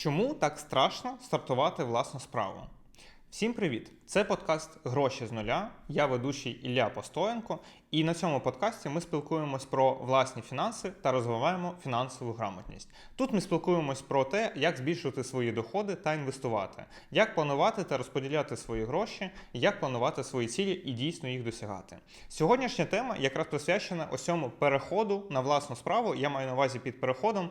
Чому так страшно стартувати власну справу? Всім привіт! Це подкаст Гроші з нуля. Я ведучий Ілля Постоєнко, і на цьому подкасті ми спілкуємось про власні фінанси та розвиваємо фінансову грамотність. Тут ми спілкуємось про те, як збільшувати свої доходи та інвестувати, як планувати та розподіляти свої гроші, як планувати свої цілі і дійсно їх досягати. Сьогоднішня тема якраз присвячена ось переходу на власну справу. Я маю на увазі під переходом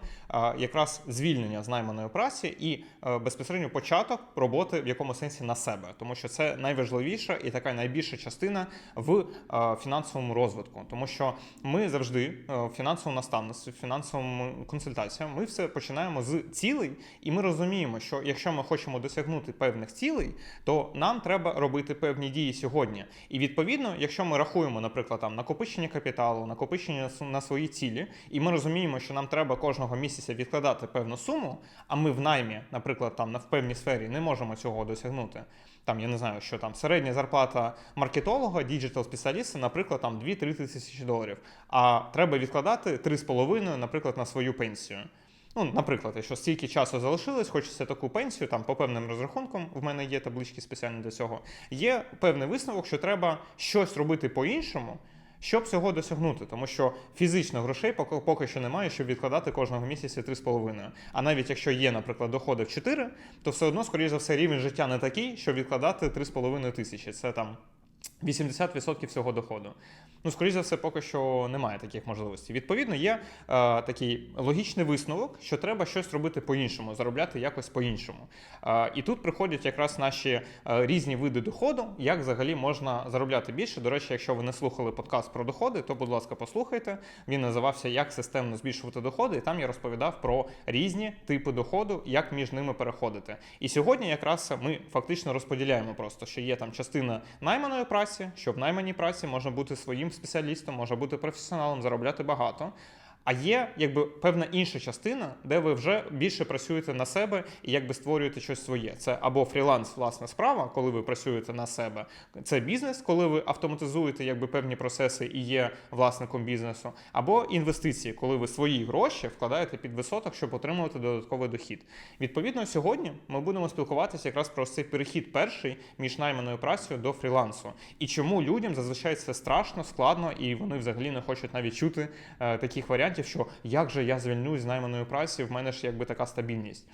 якраз звільнення з найманої праці і е, безпосередньо початок роботи в якому сенсі на себе, тому що це найважливіша і така найбільша частина в е, фінансовому розвитку, тому що ми завжди е, в фінансовому наставництві, в фінансовому консультаціям, ми все починаємо з цілей, і ми розуміємо, що якщо ми хочемо досягнути певних цілей, то нам треба робити певні дії сьогодні. І відповідно, якщо ми рахуємо, наприклад, там накопичення капіталу, накопичення на свої цілі, і ми розуміємо, що нам треба кожного місяця відкладати певну суму, а ми в наймі, наприклад, там на в певній сфері не можемо цього досягнути. Там я не знаю, що там середня зарплата маркетолога, діджитал спеціаліста, наприклад, там 2-3 тисячі доларів. А треба відкладати 3,5, наприклад, на свою пенсію. Ну, наприклад, якщо стільки часу залишилось, хочеться таку пенсію, там по певним розрахункам, в мене є таблички спеціальні для цього. Є певний висновок, що треба щось робити по-іншому, щоб цього досягнути, тому що фізично грошей поки, що немає, щоб відкладати кожного місяця 3,5. А навіть якщо є, наприклад, доходи в 4, то все одно, скоріш за все, рівень життя не такий, щоб відкладати 3,5 тисячі. Це там 80% всього доходу. Ну, скоріш за все, поки що немає таких можливостей. Відповідно, є е, такий логічний висновок, що треба щось робити по-іншому, заробляти якось по-іншому. Е, і тут приходять якраз наші е, різні види доходу, як взагалі можна заробляти більше. До речі, якщо ви не слухали подкаст про доходи, то, будь ласка, послухайте. Він називався Як системно збільшувати доходи, і там я розповідав про різні типи доходу, як між ними переходити. І сьогодні якраз ми фактично розподіляємо просто, що є там частина найманої праці, що в найманій праці можна бути своїм спеціалістом, можна бути професіоналом, заробляти багато. А є якби певна інша частина, де ви вже більше працюєте на себе і якби створюєте щось своє. Це або фріланс, власна справа, коли ви працюєте на себе. Це бізнес, коли ви автоматизуєте якби певні процеси і є власником бізнесу, або інвестиції, коли ви свої гроші вкладаєте під висоток, щоб отримувати додатковий дохід. Відповідно, сьогодні ми будемо спілкуватися якраз про цей перехід перший між найманою працею до фрілансу. І чому людям зазвичай це страшно, складно, і вони взагалі не хочуть навіть чути е, таких варіантів, що як же я звільнюсь з найманої праці, в мене ж якби така стабільність.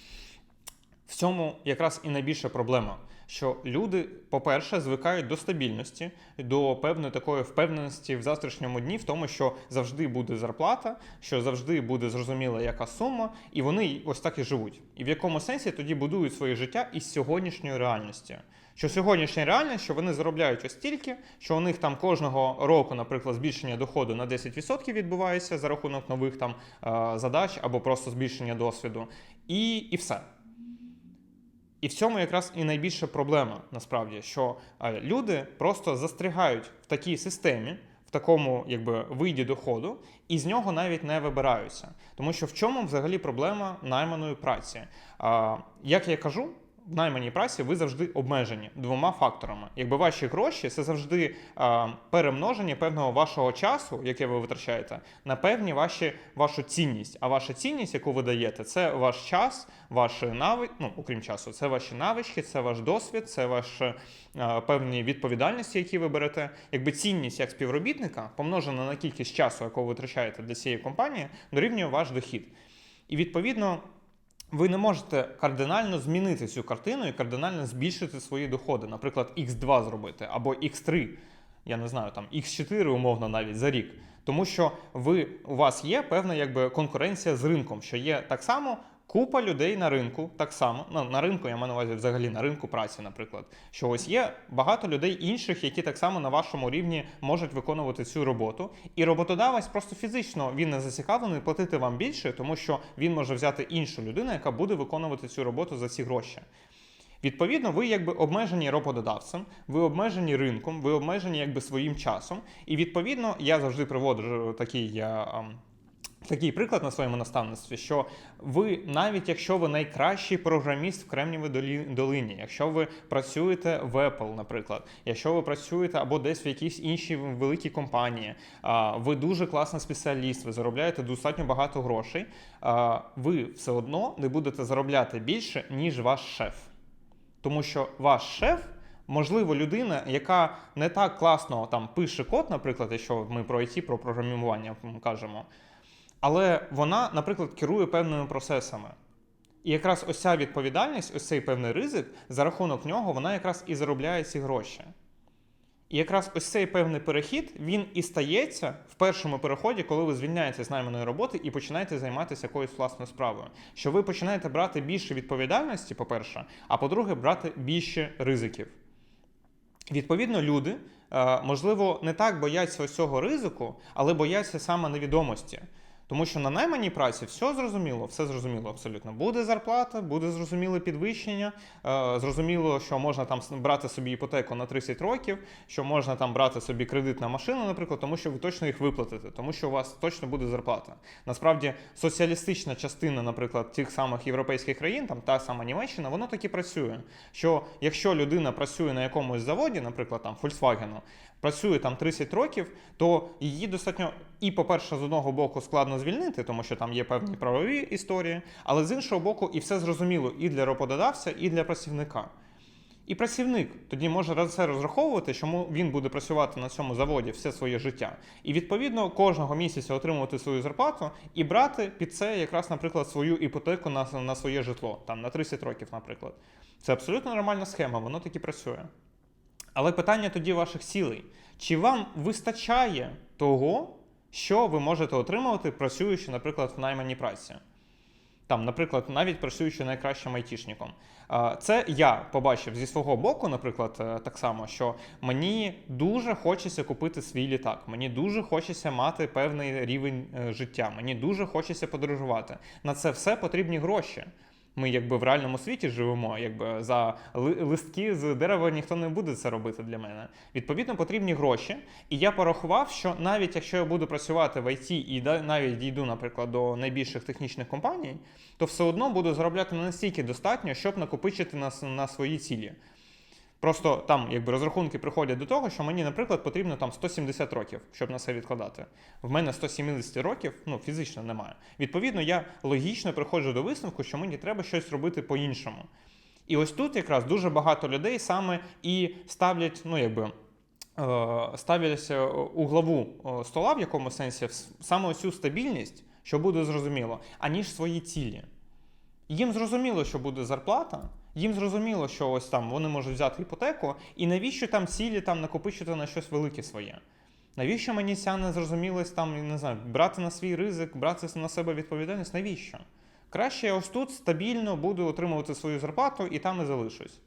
В цьому якраз і найбільша проблема, що люди, по-перше, звикають до стабільності, до певної такої впевненості в завтрашньому дні, в тому, що завжди буде зарплата, що завжди буде зрозуміла яка сума, і вони ось так і живуть. І в якому сенсі тоді будують своє життя із сьогоднішньої реальності. Що сьогоднішня реальність, що вони заробляють ось стільки, що у них там кожного року, наприклад, збільшення доходу на 10% відбувається за рахунок нових там е, задач або просто збільшення досвіду, і, і все. І в цьому якраз і найбільша проблема насправді, що е, люди просто застрягають в такій системі, в такому якби виді доходу, і з нього навіть не вибираються. Тому що в чому взагалі проблема найманої праці? А, Як я кажу. В найманій праці ви завжди обмежені двома факторами. Якби ваші гроші це завжди а, перемноження певного вашого часу, яке ви витрачаєте, на певні ваші вашу цінність. А ваша цінність, яку ви даєте, це ваш час, ваші нави... ну, окрім часу, це ваші навички, це ваш досвід, це ваші а, певні відповідальності, які ви берете. Якби цінність як співробітника помножена на кількість часу, яку ви витрачаєте для цієї компанії, дорівнює ваш дохід. І відповідно. Ви не можете кардинально змінити цю картину і кардинально збільшити свої доходи, наприклад, X2 зробити або X3, я не знаю, там X4 умовно навіть за рік. Тому що ви, у вас є певна якби конкуренція з ринком, що є так само купа людей на ринку, так само, ну на ринку, я маю на увазі взагалі на ринку праці, наприклад, що ось є багато людей інших, які так само на вашому рівні можуть виконувати цю роботу. І роботодавець просто фізично він не зацікавлений платити вам більше, тому що він може взяти іншу людину, яка буде виконувати цю роботу за ці гроші. Відповідно, ви якби обмежені роботодавцем, ви обмежені ринком, ви обмежені якби своїм часом. І відповідно, я завжди приводжу такий я, такий приклад на своєму наставництві, що ви, навіть якщо ви найкращий програміст в Кремнієвій долині, якщо ви працюєте в Apple, наприклад, якщо ви працюєте або десь в якійсь іншій великій компанії, ви дуже класний спеціаліст, ви заробляєте достатньо багато грошей, ви все одно не будете заробляти більше, ніж ваш шеф. Тому що ваш шеф, можливо, людина, яка не так класно там пише код, наприклад, якщо ми про IT, про програмування кажемо, але вона, наприклад, керує певними процесами. І якраз ось ця відповідальність, ось цей певний ризик, за рахунок нього вона якраз і заробляє ці гроші. І якраз ось цей певний перехід він і стається в першому переході, коли ви звільняєтеся з найманої роботи і починаєте займатися якоюсь власною справою. Що ви починаєте брати більше відповідальності, по-перше, а по-друге, брати більше ризиків. Відповідно, люди, е, можливо, не так бояться ось цього ризику, але бояться саме невідомості. Тому що на найманій праці все зрозуміло, все зрозуміло абсолютно. Буде зарплата, буде зрозуміле підвищення, е, зрозуміло, що можна там брати собі іпотеку на 30 років, що можна там брати собі кредит на машину, наприклад, тому що ви точно їх виплатите, тому що у вас точно буде зарплата. Насправді, соціалістична частина, наприклад, тих самих європейських країн, там та сама Німеччина, воно так і працює. Що якщо людина працює на якомусь заводі, наприклад, там Volkswagen, працює там 30 років, то її достатньо і, по-перше, з одного боку складно звільнити, тому що там є певні правові історії, але з іншого боку, і все зрозуміло і для роботодавця, і для працівника. І працівник тоді може на це розраховувати, що му- він буде працювати на цьому заводі все своє життя, і відповідно кожного місяця отримувати свою зарплату і брати під це якраз, наприклад, свою іпотеку на, на своє житло, там на 30 років, наприклад. Це абсолютно нормальна схема, воно так і працює. Але питання тоді ваших цілей. Чи вам вистачає того, що ви можете отримувати, працюючи, наприклад, в найманій праці? Там, наприклад, навіть працюючи найкращим айтішником. Це я побачив зі свого боку, наприклад, е, так само, що мені дуже хочеться купити свій літак, мені дуже хочеться мати певний рівень е, життя, мені дуже хочеться подорожувати. На це все потрібні гроші. Ми якби в реальному світі живемо, якби за листки з дерева ніхто не буде це робити для мене. Відповідно, потрібні гроші. І я порахував, що навіть якщо я буду працювати в IT і навіть дійду, наприклад, до найбільших технічних компаній, то все одно буду заробляти не настільки достатньо, щоб накопичити на, на свої цілі. Просто там якби розрахунки приходять до того, що мені, наприклад, потрібно там 170 років, щоб на це відкладати. В мене 170 років ну, фізично немає. Відповідно, я логічно приходжу до висновку, що мені треба щось робити по-іншому. І ось тут якраз дуже багато людей саме і ставлять, ну якби. е, Ставляться у главу е, стола в якому сенсі саме цю стабільність, що буде зрозуміло, аніж свої цілі. Їм зрозуміло, що буде зарплата, їм зрозуміло, що ось там вони можуть взяти іпотеку, і навіщо там цілі там накопичити на щось велике своє? Навіщо мені ця незрозумілість там, не знаю, брати на свій ризик, брати на себе відповідальність? Навіщо? Краще я ось тут стабільно буду отримувати свою зарплату і там і залишусь.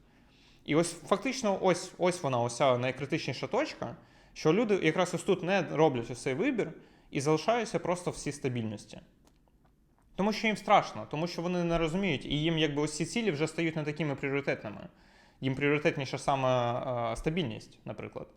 І ось фактично, ось ось вона, ось ця найкритичніша точка, що люди якраз ось тут не роблять ось цей вибір і залишаються просто в цій стабільності. Тому що їм страшно, тому що вони не розуміють, і їм якби ось ці цілі вже стають не такими пріоритетними. Їм пріоритетніша саме е, стабільність, наприклад.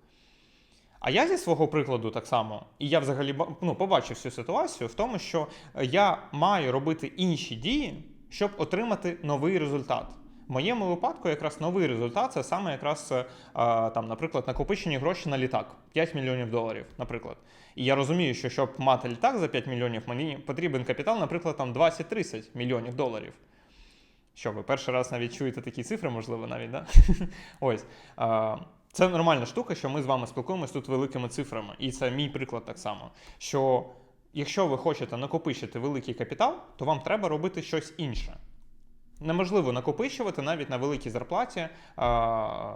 А я зі свого прикладу так само, і я взагалі ну, побачив всю ситуацію в тому, що я маю робити інші дії, щоб отримати новий результат. В моєму випадку якраз новий результат це саме якраз е, там, наприклад, накопичені гроші на літак 5 мільйонів доларів, наприклад. І я розумію, що щоб мати літак за 5 мільйонів, мені потрібен капітал, наприклад, там 20-30 мільйонів доларів. Що ви перший раз навіть чуєте такі цифри, можливо, навіть, да? Ось. Це нормальна штука, що ми з вами спілкуємось тут великими цифрами. І це мій приклад так само. Що якщо ви хочете накопичити великий капітал, то вам треба робити щось інше. Неможливо накопичувати навіть на великій зарплаті. А,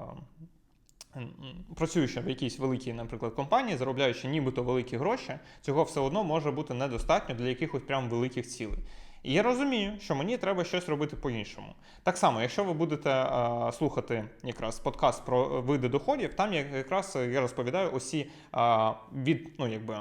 Працюючи в якійсь великій, наприклад, компанії, заробляючи нібито великі гроші, цього все одно може бути недостатньо для якихось прям великих цілей. І я розумію, що мені треба щось робити по-іншому. Так само, якщо ви будете е, слухати якраз подкаст про види доходів, там я якраз я розповідаю усі е, від, ну, якби,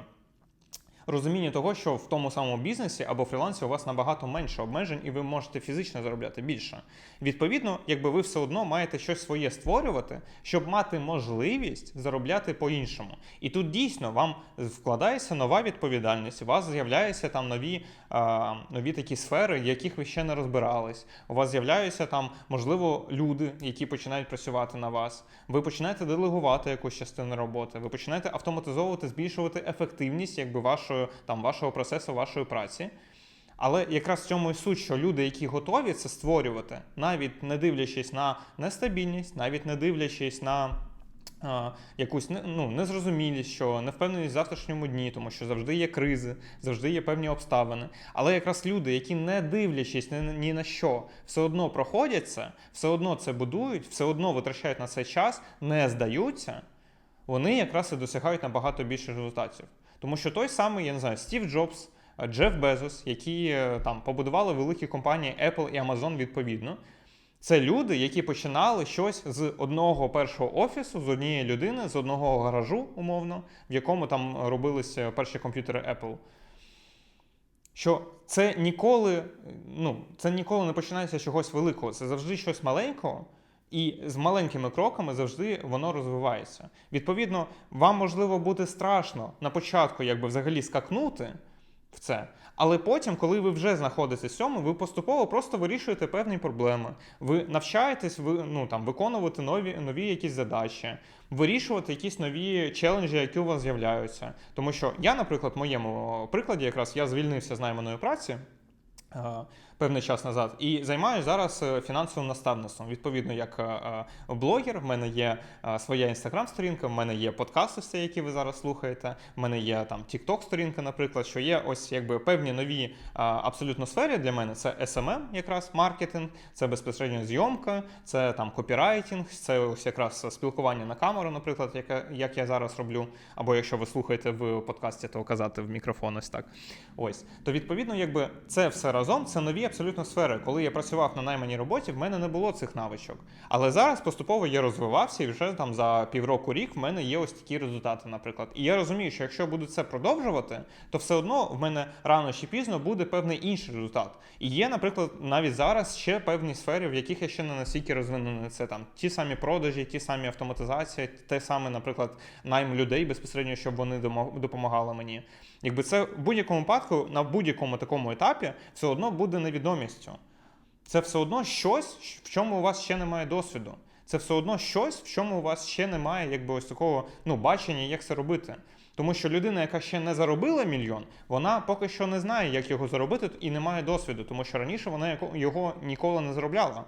розуміння того, що в тому самому бізнесі або фрілансі у вас набагато менше обмежень, і ви можете фізично заробляти більше. Відповідно, якби ви все одно маєте щось своє створювати, щоб мати можливість заробляти по-іншому. І тут дійсно вам вкладається нова відповідальність, у вас з'являються там нові, а, нові такі сфери, яких ви ще не розбирались. У вас з'являються там, можливо, люди, які починають працювати на вас. Ви починаєте делегувати якусь частину роботи, ви починаєте автоматизовувати, збільшувати ефективність якби вашої там вашого процесу, вашої праці. Але якраз в цьому і суть, що люди, які готові це створювати, навіть не дивлячись на нестабільність, навіть не дивлячись на а, якусь ну, незрозумілість, що невпевненість в завтрашньому дні, тому що завжди є кризи, завжди є певні обставини. Але якраз люди, які не дивлячись ні на що, все одно проходять це, все одно це будують, все одно витрачають на це час, не здаються, вони якраз і досягають набагато більше результатів. Тому що той самий, я не знаю, Стів Джобс, е, Джеф Безос, які е, там побудували великі компанії Apple і Amazon відповідно. Це люди, які починали щось з одного першого офісу, з однієї людини, з одного гаражу, умовно, в якому там робилися перші комп'ютери Apple. Що це ніколи, ну, це ніколи не починається з чогось великого, це завжди щось маленького, і з маленькими кроками завжди воно розвивається. Відповідно, вам можливо буде страшно на початку, якби взагалі скакнути в це. Але потім, коли ви вже знаходитесь цьому, ви поступово просто вирішуєте певні проблеми. Ви навчаєтесь ви, ну, там, виконувати нові, нові якісь задачі, вирішувати якісь нові челенджі, які у вас з'являються. Тому що я, наприклад, в моєму прикладі, якраз я звільнився з найманої праці. Певний час назад і займаюся зараз е, фінансовим наставництвом. Відповідно, як е, е, блогер, в мене є своя інстаграм-сторінка, в мене є подкасти, все, які ви зараз слухаєте. В мене є там TikTok-сторінка, наприклад, що є ось якби певні нові абсолютно сфери для мене. Це SMM, якраз маркетинг, це безпосередньо зйомка, це там копірайтинг, це ось якраз спілкування на камеру, наприклад, яке, як я зараз роблю. Або якщо ви слухаєте в подкасті, то казати в мікрофон ось так. Ось то відповідно, якби це все разом, це нові абсолютно сфери. Коли я працював на найманій роботі, в мене не було цих навичок. Але зараз поступово я розвивався, і вже там за півроку рік в мене є ось такі результати, наприклад. І я розумію, що якщо буду це продовжувати, то все одно в мене рано чи пізно буде певний інший результат. І є, наприклад, навіть зараз ще певні сфери, в яких я ще не настільки розвинений. Це там ті самі продажі, ті самі автоматизація, те саме, наприклад, найм людей безпосередньо, щоб вони допомагали мені. Якби це в будь-якому випадку, на будь-якому такому етапі, все одно буде невідомістю. Це все одно щось, в чому у вас ще немає досвіду. Це все одно щось, в чому у вас ще немає якби ось такого ну, бачення, як це робити. Тому що людина, яка ще не заробила мільйон, вона поки що не знає, як його заробити, і не має досвіду, тому що раніше вона його ніколи не заробляла.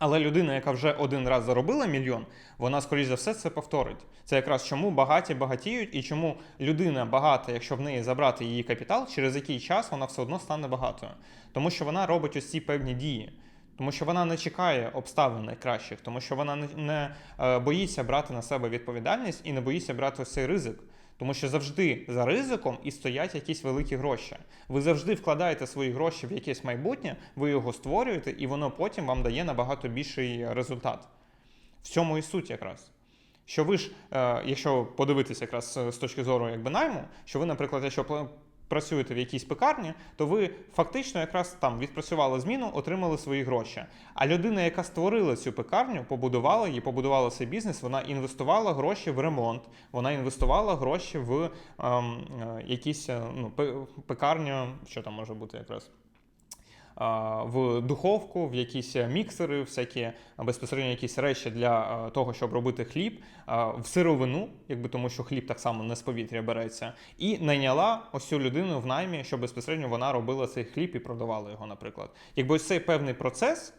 Але людина, яка вже один раз заробила мільйон, вона, скоріш за все, це повторить. Це якраз чому багаті багатіють і чому людина багата, якщо в неї забрати її капітал, через який час вона все одно стане багатою. Тому що вона робить ось ці певні дії. Тому що вона не чекає обставин найкращих, тому що вона не, е, боїться брати на себе відповідальність і не боїться брати ось цей ризик. Тому що завжди за ризиком і стоять якісь великі гроші. Ви завжди вкладаєте свої гроші в якесь майбутнє, ви його створюєте, і воно потім вам дає набагато більший результат. В цьому і суть якраз. Що ви ж, е, якщо подивитися якраз е, з точки зору якби найму, що ви, наприклад, якщо працюєте в якійсь пекарні, то ви фактично якраз там відпрацювали зміну, отримали свої гроші. А людина, яка створила цю пекарню, побудувала її, побудувала цей бізнес, вона інвестувала гроші в ремонт, вона інвестувала гроші в ем, е, якісь е, ну, пе- пекарню, що там може бути якраз. В духовку, в якісь міксери, всякі безпосередньо якісь речі для того, щоб робити хліб, в сировину, якби тому, що хліб так само не з повітря береться, і найняла ось цю людину в наймі, щоб безпосередньо вона робила цей хліб і продавала його, наприклад. Якби ось цей певний процес.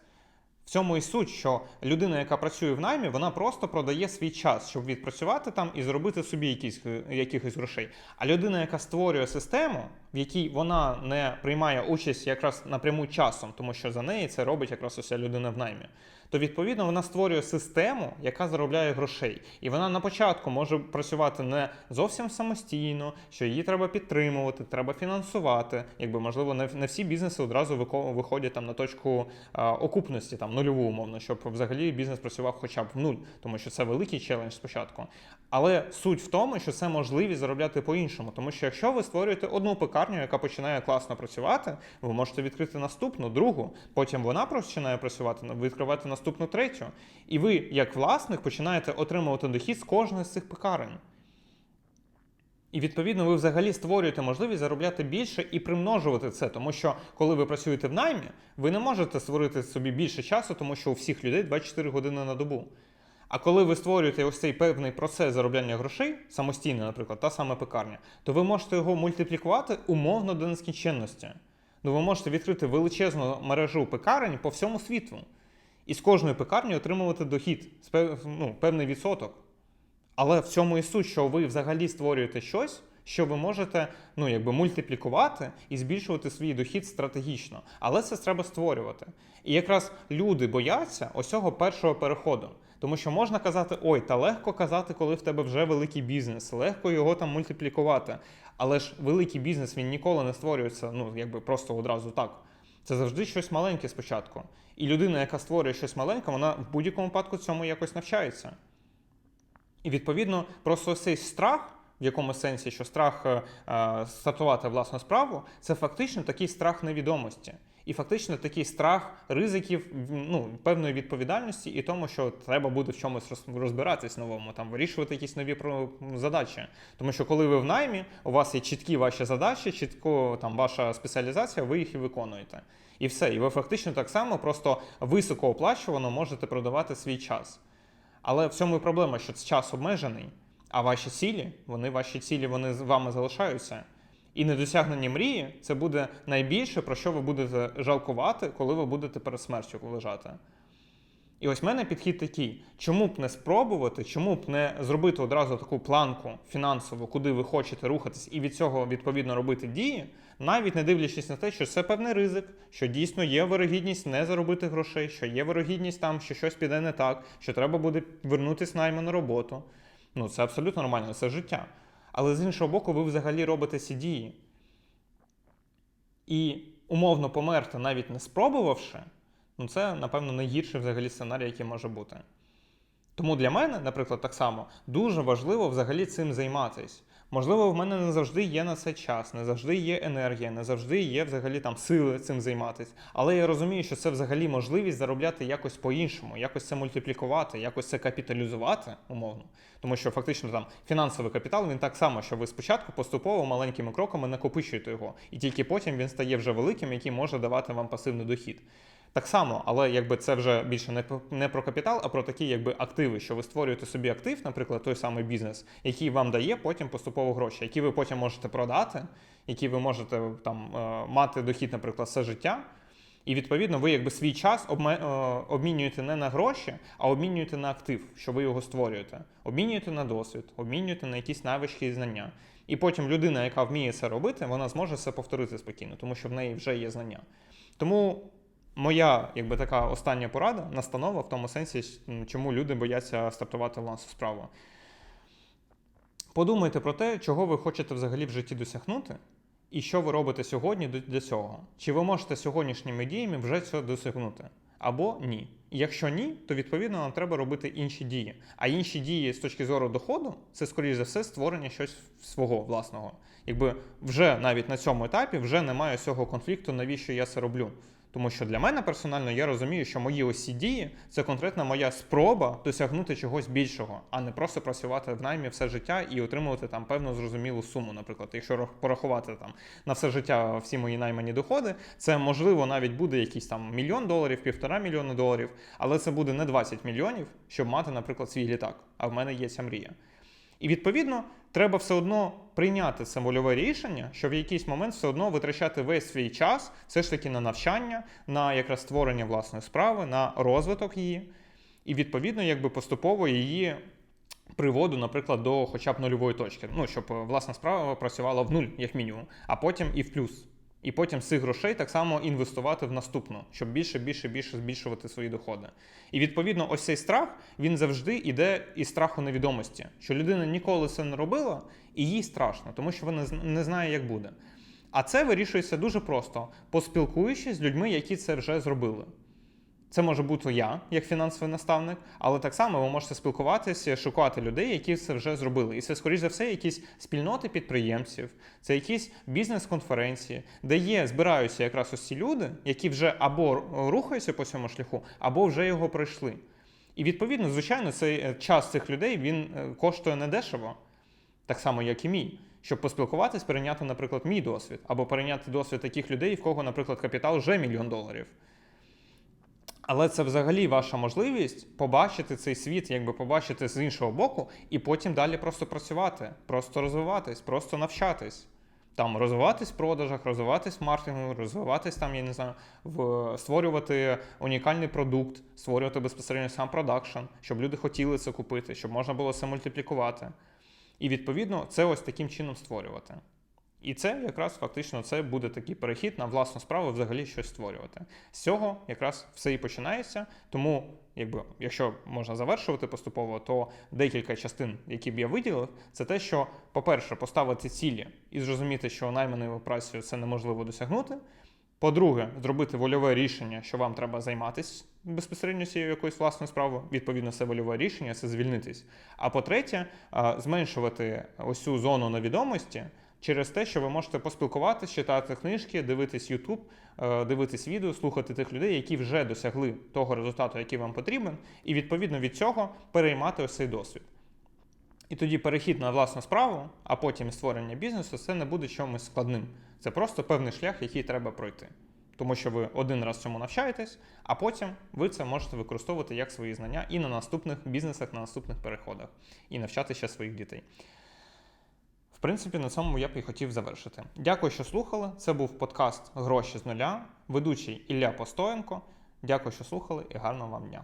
В цьому і суть, що людина, яка працює в наймі, вона просто продає свій час, щоб відпрацювати там і зробити собі якісь, якихось грошей. А людина, яка створює систему, в якій вона не приймає участь якраз напряму часом, тому що за неї це робить якраз уся людина в наймі. То відповідно вона створює систему, яка заробляє грошей, і вона на початку може працювати не зовсім самостійно, що її треба підтримувати, треба фінансувати. Якби можливо, не, не всі бізнеси одразу виходять там на точку а, окупності, там нульову умовно, щоб взагалі бізнес працював хоча б в нуль, тому що це великий челендж спочатку. Але суть в тому, що це можливість заробляти по-іншому. Тому що якщо ви створюєте одну пекарню, яка починає класно працювати, ви можете відкрити наступну, другу, потім вона починає працювати, ви відкриваєте наступну третю. І ви, як власник, починаєте отримувати дохід з кожної з цих пекарень. І відповідно ви взагалі створюєте можливість заробляти більше і примножувати це, тому що коли ви працюєте в наймі, ви не можете створити собі більше часу, тому що у всіх людей 24 години на добу. А коли ви створюєте ось цей певний процес заробляння грошей, самостійно, наприклад, та сама пекарня, то ви можете його мультиплікувати умовно до нескінченності. Ну, ви можете відкрити величезну мережу пекарень по всьому світу. І з кожної пекарні отримувати дохід, ну, певний відсоток. Але в цьому і суть, що ви взагалі створюєте щось, що ви можете ну, якби мультиплікувати і збільшувати свій дохід стратегічно. Але це треба створювати. І якраз люди бояться ось цього першого переходу. Тому що можна казати, ой, та легко казати, коли в тебе вже великий бізнес, легко його там мультиплікувати. Але ж великий бізнес він ніколи не створюється, ну якби просто одразу так. Це завжди щось маленьке спочатку. І людина, яка створює щось маленьке, вона в будь-якому випадку цьому якось навчається. І відповідно, просто цей страх, в якому сенсі, що страх е, е, стартувати власну справу, це фактично такий страх невідомості. І фактично такий страх ризиків, ну, певної відповідальності і тому, що треба буде в чомусь роз- розбиратись новому, там вирішувати якісь нові задачі. Тому що коли ви в наймі, у вас є чіткі ваші задачі, чітко там ваша спеціалізація, ви їх і виконуєте. І все. І ви фактично так само просто високооплачувано можете продавати свій час. Але в цьому і проблема, що час обмежений, а ваші цілі, вони ваші цілі, вони з вами залишаються. І недосягнення мрії це буде найбільше, про що ви будете жалкувати, коли ви будете перед смертю лежати. І ось в мене підхід такий: чому б не спробувати, чому б не зробити одразу таку планку фінансову, куди ви хочете рухатись, і від цього відповідно робити дії, навіть не дивлячись на те, що це певний ризик, що дійсно є вирогідність не заробити грошей, що є вирогідність там, що щось піде не так, що треба буде вернутися найму на роботу. Ну, це абсолютно нормально, це життя. Але з іншого боку, ви взагалі робите ці дії. І умовно померти, навіть не спробувавши, ну це, напевно, найгірший взагалі сценарій, який може бути. Тому для мене, наприклад, так само дуже важливо взагалі цим займатися. Можливо, в мене не завжди є на це час, не завжди є енергія, не завжди є взагалі там сили цим займатися. Але я розумію, що це взагалі можливість заробляти якось по-іншому, якось це мультиплікувати, якось це капіталізувати, умовно. Тому що фактично там фінансовий капітал він так само, що ви спочатку поступово маленькими кроками накопичуєте його, і тільки потім він стає вже великим, який може давати вам пасивний дохід. Так само, але якби це вже більше не про- не про капітал, а про такі якби активи, що ви створюєте собі актив, наприклад, той самий бізнес, який вам дає потім поступово гроші, які ви потім можете продати, які ви можете там е, мати дохід, наприклад, все життя. І відповідно ви якби свій час е, обмінюєте не на гроші, а обмінюєте на актив, що ви його створюєте. Обмінюєте на досвід, обмінюєте на якісь навички і знання. І потім людина, яка вміє це робити, вона зможе це повторити спокійно, тому що в неї вже є знання. Тому моя якби така остання порада, настанова в тому сенсі, чому люди бояться стартувати власну справу. Подумайте про те, чого ви хочете взагалі в житті досягнути, і що ви робите сьогодні для цього. Чи ви можете сьогоднішніми діями вже цього досягнути? Або ні. Якщо ні, то відповідно нам треба робити інші дії. А інші дії з точки зору доходу це, скоріш за все, створення щось свого власного. Якби вже навіть на цьому етапі вже немає цього конфлікту, навіщо я це роблю. Тому що для мене персонально я розумію, що мої ці дії це конкретна моя спроба досягнути чогось більшого, а не просто працювати в наймі все життя і отримувати там певну зрозумілу суму. Наприклад, якщо порахувати там на все життя всі мої наймані доходи, це можливо навіть буде якийсь там мільйон доларів, півтора мільйона доларів, але це буде не 20 мільйонів, щоб мати, наприклад, свій літак. А в мене є ця мрія. І відповідно треба все одно прийняти це вольове рішення, що в якийсь момент все одно витрачати весь свій час все ж таки на навчання, на якраз створення власної справи, на розвиток її, і відповідно, якби поступово її приводу, наприклад, до хоча б нульової точки. Ну, щоб власна справа працювала в нуль, як мінімум, а потім і в плюс. І потім з цих грошей так само інвестувати в наступну, щоб більше, більше, більше збільшувати свої доходи. І відповідно, ось цей страх він завжди йде із страху невідомості, що людина ніколи це не робила, і їй страшно, тому що вона не- знає, як буде. А це вирішується дуже просто, поспілкуючись з людьми, які це вже зробили. Це може бути я, як фінансовий наставник, але так само ви можете спілкуватися, шукати людей, які це вже зробили. І це, скоріш за все, якісь спільноти підприємців, це якісь бізнес-конференції, де є, збираються якраз ось ці люди, які вже або рухаються по цьому шляху, або вже його пройшли. І відповідно, звичайно, цей е, час цих людей він е, коштує недешево, так само, як і мій. Щоб поспілкуватись, перейняти, наприклад, мій досвід, або перейняти досвід таких людей, в кого, наприклад, капітал вже мільйон доларів. Але це взагалі ваша можливість побачити цей світ, якби побачити з іншого боку, і потім далі просто працювати, просто розвиватись, просто навчатись. Там розвиватись в продажах, розвиватись в маркетингу, розвиватись там, я не знаю, в створювати унікальний продукт, створювати безпосередньо сам продакшн, щоб люди хотіли це купити, щоб можна було це мультиплікувати. І відповідно це ось таким чином створювати. І це якраз фактично це буде такий перехід на власну справу взагалі щось створювати. З цього якраз все і починається. Тому, якби, якщо можна завершувати поступово, то декілька частин, які б я виділив, це те, що, по-перше, поставити цілі і зрозуміти, що найманою працею це неможливо досягнути. По-друге, зробити вольове рішення, що вам треба займатися безпосередньо цією якоюсь власною справою. Відповідно, це вольове рішення, це звільнитись. А по-третє, зменшувати ось цю зону невідомості через те, що ви можете поспілкуватися, читати книжки, дивитись YouTube, е, дивитись відео, слухати тих людей, які вже досягли того результату, який вам потрібен, і відповідно від цього переймати ось цей досвід. І тоді перехід на власну справу, а потім створення бізнесу, це не буде чимось складним. Це просто певний шлях, який треба пройти. Тому що ви один раз цьому навчаєтесь, а потім ви це можете використовувати як свої знання і на наступних бізнесах, на наступних переходах, і навчати ще своїх дітей. Принципі, на цьому я б і хотів завершити. Дякую, що слухали. Це був подкаст Гроші з нуля, ведучий Ілля Постоєнко. Дякую, що слухали, і гарного вам дня.